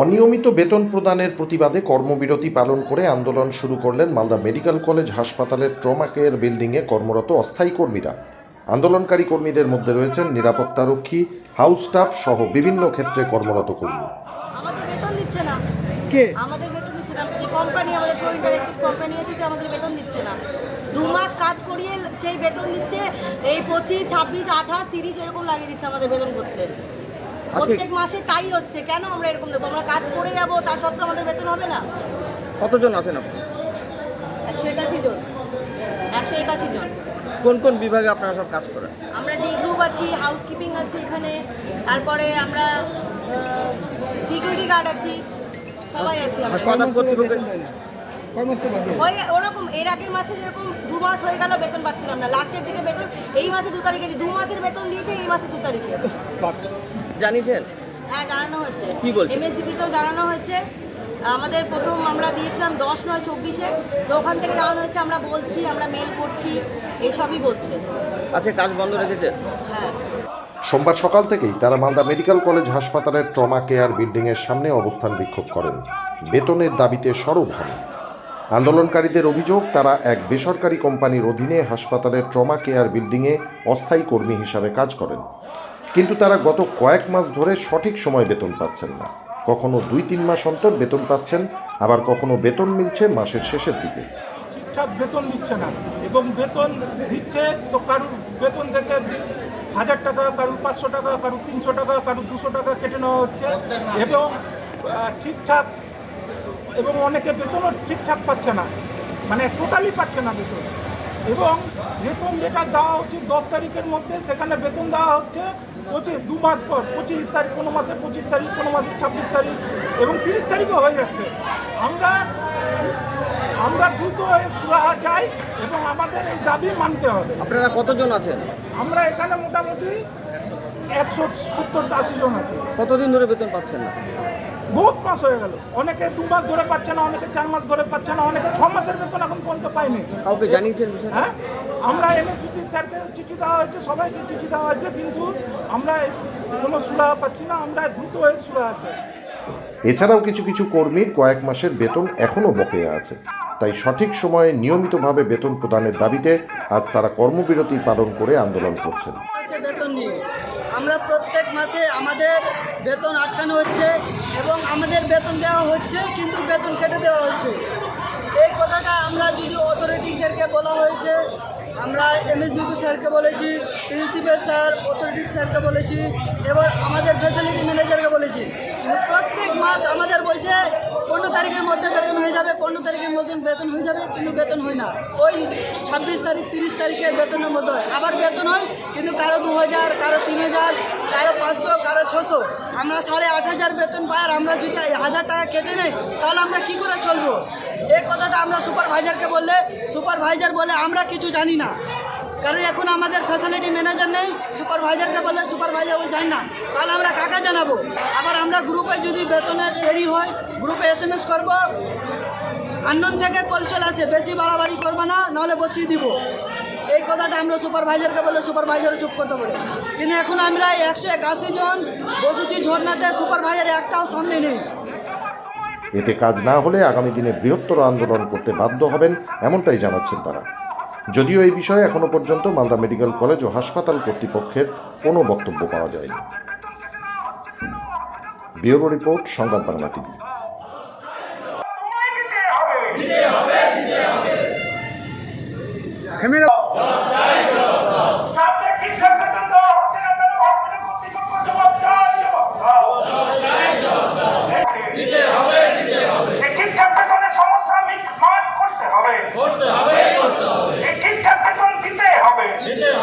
অনিয়মিত বেতন প্রদানের প্রতিবাদে কর্মবিরতি পালন করে আন্দোলন শুরু করলেন মালদা মেডিকেল কলেজ হাসপাতালের ট্রমা কেয়ার বিল্ডিংয়ে কর্মরত অস্থায়ী কর্মীরা। আন্দোলনকারী কর্মীদের মধ্যে রয়েছেন নিরাপত্তারক্ষী হাউস স্টাফ সহ বিভিন্ন ক্ষেত্রে কর্মরত কর্মী। আমাদের বেতন দিচ্ছে না। কে? আমাদের বেতন দিচ্ছে না। যে কোম্পানি আমাদের প্রো ইন্টারেক্টিভ কোম্পানি আছে যে আমাদের বেতন দিচ্ছে না। দু মাস কাজ করিয়ে সেই বেতন দিচ্ছে এই পঁচিশ ছাব্বিশ আঠাশ তিরিশ এরকম লাগিয়ে দিচ্ছে আমাদের বেতন করতে। প্রত্যেক মাসে তাই হচ্ছে। কেন আমরা এরকম দেবো আমরা কাজ করে যাব তার সত্ত্বেও আমাদের বেতন হবে না? কতজন আছেন আপনি? একশো একাশি জন। একশো একাশি জন। কোন কোন বিভাগে আপনারা সব কাজ করেন? আমরা ডি গ্রুপ আছি হাউসকিপিং আছে এখানে। তারপরে আমরা সিকিউরিটি গার্ড আছি। সবাই আছি। হাসপাতাল কর্তৃপক্ষ হয়ে ওরকম এর আগের মাসে যেরকম দু মাস হয়ে গেল বেতন পাচ্ছিলাম না। লাস্টের দিকে বেতন এই মাসে দু তারিখে দু মাসের বেতন দিয়েছে এই মাসে দু তারিখে। জানিয়েছেন? হ্যাঁ জানানো হয়েছে। কি বলছে? এমএসবিপিতেও জানানো হয়েছে। আমাদের প্রথম আমরা দিয়েছিলাম দশ নয় চব্বিশে। তো ওখান থেকে জানানো হয়েছে আমরা বলছি আমরা মেল করছি এসবই বলছে। আচ্ছা কাজ বন্ধ রেখেছে? হ্যাঁ। সোমবার সকাল থেকেই তারা মালদা মেডিকেল কলেজ হাসপাতালের ট্রমা কেয়ার বিল্ডিংয়ের সামনে অবস্থান বিক্ষোভ করেন। বেতনের দাবিতে সরব হন। আন্দোলনকারীদের অভিযোগ তারা এক বেসরকারি কোম্পানির অধীনে হাসপাতালের ট্রমা কেয়ার বিল্ডিংয়ে অস্থায়ী কর্মী হিসাবে কাজ করেন। কিন্তু তারা গত কয়েক মাস ধরে সঠিক সময় বেতন পাচ্ছেন না। কখনো দুই, তিন মাস অন্তর বেতন পাচ্ছেন, আবার কখনো বেতন মিলছে মাসের শেষের দিকে। ঠিকঠাক বেতন দিচ্ছে না এবং বেতন দিচ্ছে তো কারুর বেতন থেকে হাজার টাকা, কারুর পাঁচশো টাকা, কারুর তিনশো টাকা, কারুর দুশো টাকা কেটে নেওয়া হচ্ছে এবং ঠিকঠাক এবং অনেকে বেতনও ঠিকঠাক পাচ্ছে না। মানে টোটালি পাচ্ছে না বেতন। এবং বেতন যেটা দেওয়া উচিত দশ তারিখের মধ্যে সেখানে বেতন দেওয়া হচ্ছে পঁচিশ দু মাস পর পঁচিশ তারিখ কোনো মাসে পঁচিশ তারিখ কোনো মাসে ছাব্বিশ তারিখ এবং তিরিশ তারিখও হয়ে যাচ্ছে। আমরা আমরা দ্রুত সুরাহা চাই এবং আমাদের এই দাবি মানতে হবে। আপনারা কতজন আছেন? আমরা এখানে মোটামুটি একশো সত্তর আশি জন আছি। কতদিন ধরে বেতন পাচ্ছেন না? বহুত মাস হয়ে গেল। অনেকে দু মাস ধরে পাচ্ছে না অনেকে চার মাস ধরে পাচ্ছে না অনেকে ছ মাসের বেতন এখন পর্যন্ত পায়নি। কাউকে জানিয়েছেন হ্যাঁ? আমরা এনএসপিপি স্যারকে চিঠি দেওয়া হয়েছে সবাইকে চিঠি দেওয়া হয়েছে কিন্তু আমরা কোনো সুরাহা পাচ্ছি না আমরা দ্রুত হয়ে সুরাহা চাই। এছাড়াও কিছু কিছু কর্মীর কয়েক মাসের বেতন এখনও বকেয়া আছে। তাই সঠিক সময়ে নিয়মিতভাবে বেতন প্রদানের দাবিতে আজ তারা কর্মবিরতি পালন করে আন্দোলন করছেন। বেতন নিয়ে। আমরা প্রত্যেক মাসে আমাদের বেতন আটকানো হচ্ছে এবং আমাদের বেতন দেওয়া হচ্ছে, কিন্তু বেতন কেটে দেওয়া হচ্ছে। এই কথাটা আমরা যদি অথরিটিদেরকে বলা হয়েছে, আমরা এমএসবিপি স্যারকে বলেছি প্রিন্সিপাল স্যার অথরিটি স্যারকে বলেছি, এবার আমাদের ফ্যাসিলিটি ম্যানেজারকে বলেছি। প্রত্যেক মাস আমাদের বলছে পনেরো তারিখের মধ্যে বেতন হয়ে যাবে, পনেরো তারিখের মধ্যে বেতন হয়ে যাবে, কিন্তু বেতন হয় না। ওই ছাব্বিশ তারিখ, তিরিশ তারিখে বেতনের মধ্যে হয়। আবার বেতন হয়, কিন্তু কারও দু হাজার, কারও তিন হাজার, কারও পাঁচশো, কারও ছশো। আমরা সাড়ে আট হাজার বেতন পাই আর আমরা যদি হাজার টাকা কেটে নেই, তাহলে আমরা কি করে চলবো? এই কথাটা আমরা সুপারভাইজারকে বললে সুপারভাইজার বলে, আমরা কিছু জানি না। কারণ এখন আমাদের ফ্যাসিলিটি ম্যানেজার নেই সুপারভাইজারকে বললে সুপারভাইজার বলে না। তাহলে আমরা কাকে জানাব? আবার আমরা গ্রুপে যদি বেতনের দেরি হয় গ্রুপে এস এম এস করব আন্দোলন থেকে কল চলে আসে, বেশি বাড়াবাড়ি করব না, নাহলে বসিয়ে দিব। এই কথাটা আমরা সুপারভাইজারকে বললে সুপারভাইজারও চুপ করতে পারে। কিন্তু এখন আমরা একশো একাশি জন বসেছি ঝর্ণাতে সুপারভাইজার একটাও সামনে নেই। এতে কাজ না হলে আগামী দিনে বৃহত্তর আন্দোলন করতে বাধ্য হবেন, এমনটাই জানাচ্ছেন তারা। যদিও এই বিষয়ে এখনও পর্যন্ত মালদা মেডিকেল কলেজ ও হাসপাতাল কর্তৃপক্ষের কোনো বক্তব্য পাওয়া যায়নি। ব্যুরো রিপোর্ট সংবাদ বাংলা টিভি। করতে হবে। 谢谢。